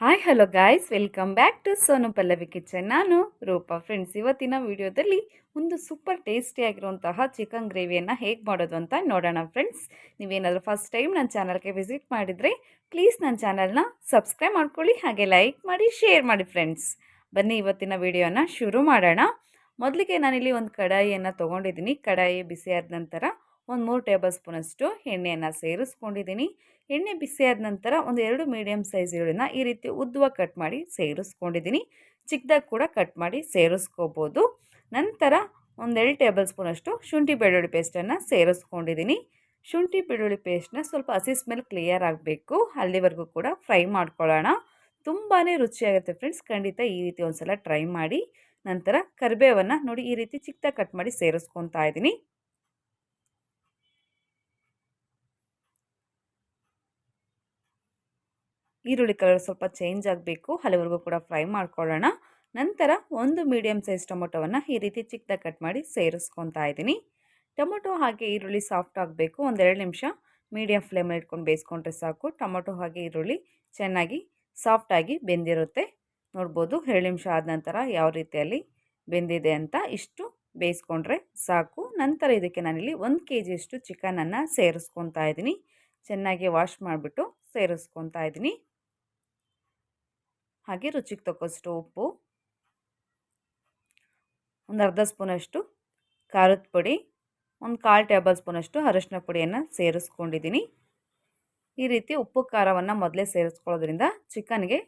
Hi hello guys welcome back to Sonu Pallavi kitchen ನಾನು Roopa friends ಇವತ್ತಿನ ವಿಡಿಯೋದಲ್ಲಿ ಒಂದು ಸೂಪರ್ ಟೇಸ್ಟಿಯಾಗಿರುವಂತಹ ಚಿಕನ್ ಗ್ರೇವಿಯನ್ನು ಹೇಗೆ ಮಾಡೋದು ಅಂತ ನೋಡೋಣ ಫ್ರೆಂಡ್ಸ್ ನೀವೇನಾದರೂ ಫಸ್ಟ್ ಟೈಮ್ ನನ್ನ ಚಾನಲ್ಗೆ ವಿಸಿಟ್ ಮಾಡಿದರೆ ಪ್ಲೀಸ್ ನನ್ನ ಚಾನಲ್ನ ಸಬ್ಸ್ಕ್ರೈಬ್ ಮಾಡ್ಕೊಳ್ಳಿ, ಹಾಗೆ ಲೈಕ್ ಮಾಡಿ ಶೇರ್ ಮಾಡಿ ಫ್ರೆಂಡ್ಸ್ ಬನ್ನಿ, ಇವತ್ತಿನ ವಿಡಿಯೋನ ಶುರು ಮಾಡೋಣ. ಮೊದಲಿಗೆ ನಾನಿಲ್ಲಿ ಒಂದು ಕಡಾಯಿಯನ್ನು ತೊಗೊಂಡಿದ್ದೀನಿ. ಕಡಾಯಿ ಬಿಸಿಯಾದ ನಂತರ ಒಂದು ಮೂರು ಟೇಬಲ್ ಸ್ಪೂನಷ್ಟು ಎಣ್ಣೆಯನ್ನು ಸೇರಿಸ್ಕೊಂಡಿದ್ದೀನಿ. ಎಣ್ಣೆ ಬಿಸಿಯಾದ ನಂತರ ಒಂದು ಎರಡು ಮೀಡಿಯಮ್ ಸೈಜ್ ಈರುಳ್ಳಿನ ಈ ರೀತಿ ಉದ್ದವಾಗಿ ಕಟ್ ಮಾಡಿ ಸೇರಿಸ್ಕೊಂಡಿದ್ದೀನಿ. ಚಿಕ್ಕದಾಗಿ ಕೂಡ ಕಟ್ ಮಾಡಿ ಸೇರಿಸ್ಕೋಬೋದು. ನಂತರ ಒಂದೆರಡು ಟೇಬಲ್ ಸ್ಪೂನಷ್ಟು ಶುಂಠಿ ಬೆಳ್ಳುಳ್ಳಿ ಪೇಸ್ಟನ್ನು ಸೇರಿಸ್ಕೊಂಡಿದ್ದೀನಿ. ಶುಂಠಿ ಬೆಳ್ಳುಳ್ಳಿ ಪೇಸ್ಟ್ನ ಸ್ವಲ್ಪ ಹಸಿ ಸ್ಮೆಲ್ ಕ್ಲಿಯರ್ ಆಗಬೇಕು. ಅಲ್ಲಿವರೆಗೂ ಕೂಡ ಫ್ರೈ ಮಾಡ್ಕೊಳ್ಳೋಣ. ತುಂಬಾ ರುಚಿಯಾಗುತ್ತೆ ಫ್ರೆಂಡ್ಸ್. ಖಂಡಿತ ಈ ರೀತಿ ಒಂದು ಸಲ ಟ್ರೈ ಮಾಡಿ. ನಂತರ ಕರಿಬೇವನ್ನು ನೋಡಿ ಈ ರೀತಿ ಚಿಕ್ಕದಾಗಿ ಕಟ್ ಮಾಡಿ ಸೇರಿಸ್ಕೊತಾ ಇದ್ದೀನಿ. ಈರುಳ್ಳಿ ಕಲರ್ ಸ್ವಲ್ಪ ಚೇಂಜ್ ಆಗಬೇಕು ಅಲ್ಲಿವರೆಗೂ ಕೂಡ ಫ್ರೈ ಮಾಡ್ಕೊಳ್ಳೋಣ. ನಂತರ ಒಂದು ಮೀಡಿಯಮ್ ಸೈಜ್ ಟೊಮೊಟೊವನ್ನು ಈ ರೀತಿ ಚಿಕ್ಕದಾಗಿ ಕಟ್ ಮಾಡಿ ಸೇರಿಸ್ಕೊತಾ ಇದ್ದೀನಿ. ಟೊಮೊಟೊ ಹಾಗೆ ಈರುಳ್ಳಿ ಸಾಫ್ಟ್ ಆಗಬೇಕು ಒಂದೆರಡು ನಿಮಿಷ. ಮೀಡಿಯಂ ಫ್ಲೇಮಲ್ಲಿ ಇಟ್ಕೊಂಡು ಬೇಯಿಸ್ಕೊಂಡ್ರೆ ಸಾಕು. ಟೊಮೊಟೊ ಹಾಗೆ ಈರುಳ್ಳಿ ಚೆನ್ನಾಗಿ ಸಾಫ್ಟಾಗಿ ಬೆಂದಿರುತ್ತೆ. ನೋಡ್ಬೋದು ಎರಡು ನಿಮಿಷ ಆದ ನಂತರ ಯಾವ ರೀತಿಯಲ್ಲಿ ಬೆಂದಿದೆ ಅಂತ. ಇಷ್ಟು ಬೇಯಿಸ್ಕೊಂಡ್ರೆ ಸಾಕು. ನಂತರ ಇದಕ್ಕೆ ನಾನಿಲ್ಲಿ ಒಂದು ಕೆ ಜಿಯಷ್ಟು ಚಿಕನನ್ನು ಸೇರಿಸ್ಕೊತಾ ಇದ್ದೀನಿ. ಚೆನ್ನಾಗಿ ವಾಶ್ ಮಾಡಿಬಿಟ್ಟು ಸೇರಿಸ್ಕೊತಾ ಇದ್ದೀನಿ. ಹಾಗೆ ರುಚಿಗೆ ತಕ್ಕಷ್ಟು ಉಪ್ಪು, ಒಂದು ಅರ್ಧ ಸ್ಪೂನಷ್ಟು ಖಾರದ ಪುಡಿ, ಒಂದು ಕಾಲು ಟೇಬಲ್ ಸ್ಪೂನಷ್ಟು ಅರಶಿನ ಪುಡಿಯನ್ನು ಸೇರಿಸ್ಕೊಂಡಿದ್ದೀನಿ. ಈ ರೀತಿ ಉಪ್ಪು ಖಾರವನ್ನು ಮೊದಲೇ ಸೇರಿಸ್ಕೊಳ್ಳೋದ್ರಿಂದ ಚಿಕನ್ಗೆ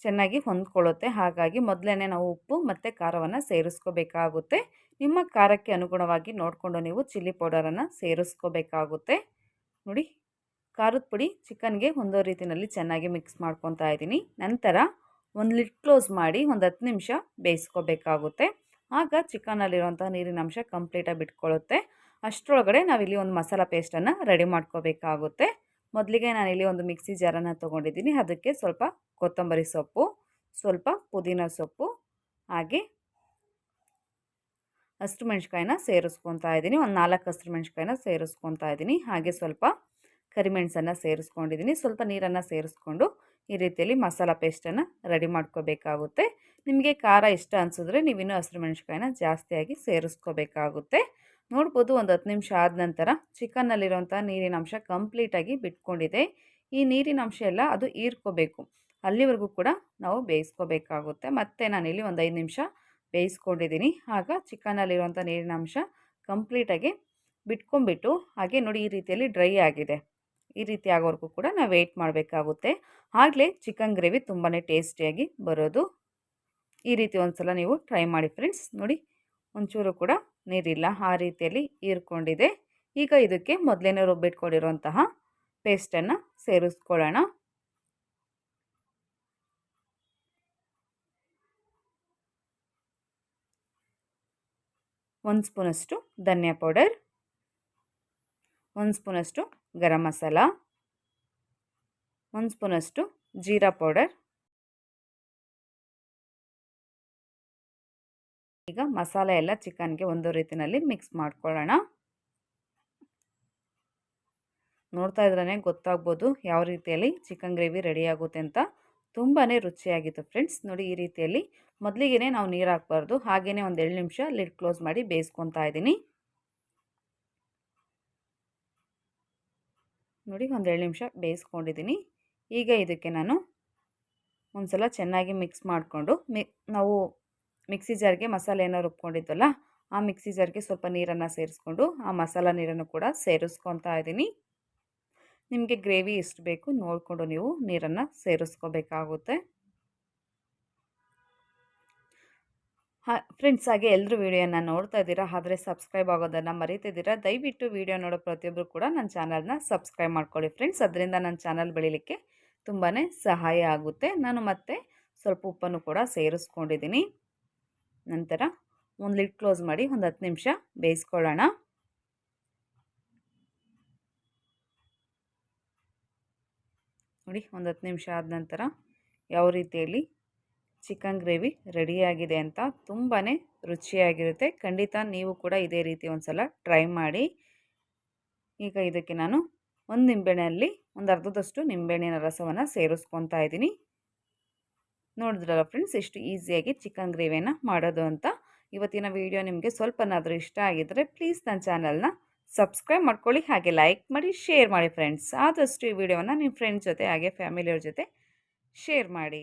ಚೆನ್ನಾಗಿ ಹೊಂದ್ಕೊಳ್ಳುತ್ತೆ. ಹಾಗಾಗಿ ಮೊದಲೇ ನಾವು ಉಪ್ಪು ಮತ್ತು ಖಾರವನ್ನು ಸೇರಿಸ್ಕೋಬೇಕಾಗುತ್ತೆ. ನಿಮ್ಮ ಖಾರಕ್ಕೆ ಅನುಗುಣವಾಗಿ ನೋಡಿಕೊಂಡು ನೀವು ಚಿಲ್ಲಿ ಪೌಡರನ್ನು ಸೇರಿಸ್ಕೋಬೇಕಾಗುತ್ತೆ. ನೋಡಿ. ಖಾರದ ಪುಡಿ ಚಿಕನ್ಗೆ ಹೊಂದೋ ರೀತಿಯಲ್ಲಿ ಚೆನ್ನಾಗಿ ಮಿಕ್ಸ್ ಮಾಡ್ಕೊತಾ ಇದ್ದೀನಿ. ನಂತರ ಒಂದು ಲಿಟ್ ಕ್ಲೋಸ್ ಮಾಡಿ ಒಂದು ಹತ್ತು ನಿಮಿಷ ಬೇಯಿಸ್ಕೋಬೇಕಾಗುತ್ತೆ. ಆಗ ಚಿಕನಲ್ಲಿರುವಂಥ ನೀರಿನ ಅಂಶ ಕಂಪ್ಲೀಟಾಗಿ ಬಿಟ್ಕೊಳ್ಳುತ್ತೆ ಅಷ್ಟರೊಳಗಡೆ ನಾವಿಲ್ಲಿ ಒಂದು ಮಸಾಲ ಪೇಸ್ಟನ್ನು ರೆಡಿ ಮಾಡ್ಕೋಬೇಕಾಗುತ್ತೆ. ಮೊದಲಿಗೆ ನಾನಿಲ್ಲಿ ಒಂದು ಮಿಕ್ಸಿ ಜಾರನ್ನ ತೊಗೊಂಡಿದ್ದೀನಿ. ಅದಕ್ಕೆ ಸ್ವಲ್ಪ ಕೊತ್ತಂಬರಿ ಸೊಪ್ಪು, ಸ್ವಲ್ಪ ಪುದೀನ ಸೊಪ್ಪು, ಹಾಗೆ ಹಸಿರು ಮೆಣಸಿಕಾಯಿನ ಸೇರಿಸ್ಕೊತಾ ಇದ್ದೀನಿ. ಒಂದು ನಾಲ್ಕು ಹಸಿರು ಮೆಣಸಿಕಾಯಿನ ಸೇರಿಸ್ಕೊತಾ ಇದ್ದೀನಿ. ಹಾಗೆ ಸ್ವಲ್ಪ ಕರಿಮೆಣಸನ್ನು ಸೇರಿಸ್ಕೊಂಡಿದ್ದೀನಿ. ಸ್ವಲ್ಪ ನೀರನ್ನು ಸೇರಿಸ್ಕೊಂಡು ಈ ರೀತಿಯಲ್ಲಿ ಮಸಾಲ ಪೇಸ್ಟನ್ನು ರೆಡಿ ಮಾಡ್ಕೋಬೇಕಾಗುತ್ತೆ. ನಿಮಗೆ ಖಾರ ಇಷ್ಟ ಅನಿಸಿದ್ರೆ ನೀವಿನ್ನೂ ಹಸಿರು ಮೆಣಸಿಕಾಯಿನ ಜಾಸ್ತಿಯಾಗಿ ಸೇರಿಸ್ಕೋಬೇಕಾಗುತ್ತೆ. ನೋಡ್ಬೋದು ಒಂದು ಹತ್ತು ನಿಮಿಷ ಆದ ನಂತರ ಚಿಕನ್ನಲ್ಲಿರೋಂಥ ನೀರಿನ ಅಂಶ ಕಂಪ್ಲೀಟಾಗಿ ಬಿಟ್ಕೊಂಡಿದೆ. ಈ ನೀರಿನ ಅಂಶ ಎಲ್ಲ ಅದು ಹೀರ್ಕೋಬೇಕು. ಅಲ್ಲಿವರೆಗೂ ಕೂಡ ನಾವು ಬೇಯಿಸ್ಕೋಬೇಕಾಗುತ್ತೆ. ಮತ್ತು ನಾನಿಲ್ಲಿ ಒಂದು ಐದು ನಿಮಿಷ ಬೇಯಿಸ್ಕೊಂಡಿದ್ದೀನಿ. ಆಗ ಚಿಕನ್ನಲ್ಲಿರುವಂಥ ನೀರಿನ ಅಂಶ ಕಂಪ್ಲೀಟಾಗಿ ಬಿಟ್ಕೊಂಡ್ಬಿಟ್ಟು ಹಾಗೆ ನೋಡಿ ಈ ರೀತಿಯಲ್ಲಿ ಡ್ರೈ ಆಗಿದೆ. ಈ ರೀತಿ ಆಗೋವರೆಗೂ ಕೂಡ ನಾವು ವೆಯ್ಟ್ ಮಾಡಬೇಕಾಗುತ್ತೆ. ಆಗಲೇ ಚಿಕನ್ ಗ್ರೇವಿ ತುಂಬಾ ಟೇಸ್ಟಿಯಾಗಿ ಬರೋದು. ಈ ರೀತಿ ಒಂದು ಸಲ ನೀವು ಟ್ರೈ ಮಾಡಿ ಫ್ರೆಂಡ್ಸ್ ನೋಡಿ. ಒಂಚೂರು ಕೂಡ ನೀರಿಲ್ಲ, ಆ ರೀತಿಯಲ್ಲಿ ಹೀರ್ಕೊಂಡಿದೆ. ಈಗ ಇದಕ್ಕೆ ಮೊದಲೇನೇ ರುಬ್ಬಿಟ್ಕೊಂಡಿರುವಂತಹ ಪೇಸ್ಟನ್ನು ಸೇರಿಸ್ಕೊಳ್ಳೋಣ. ಒಂದು ಸ್ಪೂನಷ್ಟು ಧನಿಯಾ ಪೌಡರ್ ಒಂದು ಸ್ಪೂನಷ್ಟು ಗರಂ ಮಸಾಲ, ಒಂದು ಸ್ಪೂನಷ್ಟು ಜೀರಾ ಪೌಡರ್. ಈಗ ಮಸಾಲೆ ಎಲ್ಲ ಚಿಕನ್ಗೆ ಒಂದು ರೀತಿಯಲ್ಲಿ ಮಿಕ್ಸ್ ಮಾಡ್ಕೊಳ್ಳೋಣ. ನೋಡ್ತಾ ಇದ್ರೇ ಗೊತ್ತಾಗ್ಬೋದು ಯಾವ ರೀತಿಯಲ್ಲಿ ಚಿಕನ್ ಗ್ರೇವಿ ರೆಡಿ ಆಗುತ್ತೆ ಅಂತ. ತುಂಬಾ ರುಚಿಯಾಗಿತ್ತು ಫ್ರೆಂಡ್ಸ್. ನೋಡಿ ಈ ರೀತಿಯಲ್ಲಿ ಮೊದಲಿಗೆ ನಾವು ನೀರು ಹಾಕ್ಬಾರ್ದು. ಹಾಗೆಯೇ ಒಂದು ಎರಡು ನಿಮಿಷ ಲಿಡ್ ಕ್ಲೋಸ್ ಮಾಡಿ ಬೇಯಿಸ್ಕೊತಾ ಇದ್ದೀನಿ. ನೋಡಿ ಒಂದು ಎರಡು ನಿಮಿಷ ಬೇಯಿಸ್ಕೊಂಡಿದ್ದೀನಿ. ಈಗ ಇದಕ್ಕೆ ನಾನು ಒಂದು ಸಲ ಚೆನ್ನಾಗಿ ಮಿಕ್ಸ್ ಮಾಡಿಕೊಂಡು ಮಿ, ನಾವು ಮಿಕ್ಸಿ ಜಾರ್ಗೆ ಮಸಾಲೆ ಏನೋ ರುಬ್ಕೊಂಡಿದ್ದಲ್ಲ ಆ ಮಿಕ್ಸಿ ಜಾರ್ಗೆ ಸ್ವಲ್ಪ ನೀರನ್ನು ಸೇರಿಸ್ಕೊಂಡು ಆ ಮಸಾಲ ನೀರನ್ನು ಕೂಡ ಸೇರಿಸ್ಕೊತಾ ಇದ್ದೀನಿ. ನಿಮಗೆ ಗ್ರೇವಿ ಎಷ್ಟು ಬೇಕು ನೋಡಿಕೊಂಡು ನೀವು ನೀರನ್ನು ಸೇರಿಸ್ಕೋಬೇಕಾಗುತ್ತೆ. ಫ್ರೆಂಡ್ಸ್ ಹಾಗೆ ಎಲ್ಲರೂ ವೀಡಿಯೋನ ನೋಡ್ತಾ ಇದ್ದೀರಾ, ಆದರೆ ಸಬ್ಸ್ಕ್ರೈಬ್ ಆಗೋದನ್ನು ಮರೀತಿದ್ದೀರಾ, ದಯವಿಟ್ಟು ವೀಡಿಯೋ ನೋಡೋ ಪ್ರತಿಯೊಬ್ಬರು ಕೂಡ ನನ್ನ ಚಾನಲ್ನ ಸಬ್ಸ್ಕ್ರೈಬ್ ಮಾಡ್ಕೊಳ್ಳಿ ಫ್ರೆಂಡ್ಸ್ ಅದರಿಂದ ನನ್ನ ಚಾನಲ್ ಬೆಳೀಲಿಕ್ಕೆ ತುಂಬಾ ಸಹಾಯ ಆಗುತ್ತೆ. ನಾನು ಮತ್ತೆ ಸ್ವಲ್ಪ ಉಪ್ಪನ್ನು ಕೂಡ ಸೇರಿಸ್ಕೊಂಡಿದ್ದೀನಿ. ನಂತರ ಒಂದು ಲಿಡ್ ಕ್ಲೋಸ್ ಮಾಡಿ ಒಂದು ಹತ್ತು ನಿಮಿಷ ಬೇಯಿಸ್ಕೊಳ್ಳೋಣ. ನೋಡಿ, ಒಂದು ಹತ್ತು ನಿಮಿಷ ಆದ ನಂತರ ಯಾವ ರೀತಿಯಲ್ಲಿ ಚಿಕನ್ ಗ್ರೇವಿ ರೆಡಿಯಾಗಿದೆ ಅಂತ ತುಂಬಾ ರುಚಿಯಾಗಿರುತ್ತೆ. ಖಂಡಿತ ನೀವು ಕೂಡ ಇದೇ ರೀತಿ ಒಂದು ಸಲ ಟ್ರೈ ಮಾಡಿ. ಈಗ ಇದಕ್ಕೆ ನಾನು ಒಂದು ನಿಂಬೆಹಣ್ಣಲ್ಲಿ ಒಂದು ಅರ್ಧದಷ್ಟು ನಿಂಬೆಹಣ್ಣಿನ ರಸವನ್ನು ಸೇರಿಸ್ಕೊತಾ ಇದ್ದೀನಿ. ನೋಡಿದ್ರಲ್ಲ ಫ್ರೆಂಡ್ಸ್ ಎಷ್ಟು ಈಸಿಯಾಗಿ ಚಿಕನ್ ಗ್ರೇವಿಯನ್ನು ಮಾಡೋದು ಅಂತ. ಇವತ್ತಿನ ವಿಡಿಯೋ ನಿಮಗೆ ಸ್ವಲ್ಪನಾದರೂ ಇಷ್ಟ ಆಗಿದ್ದರೆ ಪ್ಲೀಸ್ ನನ್ನ ಚಾನಲ್ನ ಸಬ್ಸ್ಕ್ರೈಬ್ ಮಾಡ್ಕೊಳ್ಳಿ, ಹಾಗೆ ಲೈಕ್ ಮಾಡಿ, ಶೇರ್ ಮಾಡಿ ಫ್ರೆಂಡ್ಸ್. ಆದಷ್ಟು ಈ ವಿಡಿಯೋವನ್ನು ನಿಮ್ಮ ಫ್ರೆಂಡ್ಸ್ ಜೊತೆ, ಹಾಗೆ ಫ್ಯಾಮಿಲಿಯವ್ರ ಜೊತೆ ಶೇರ್ ಮಾಡಿ.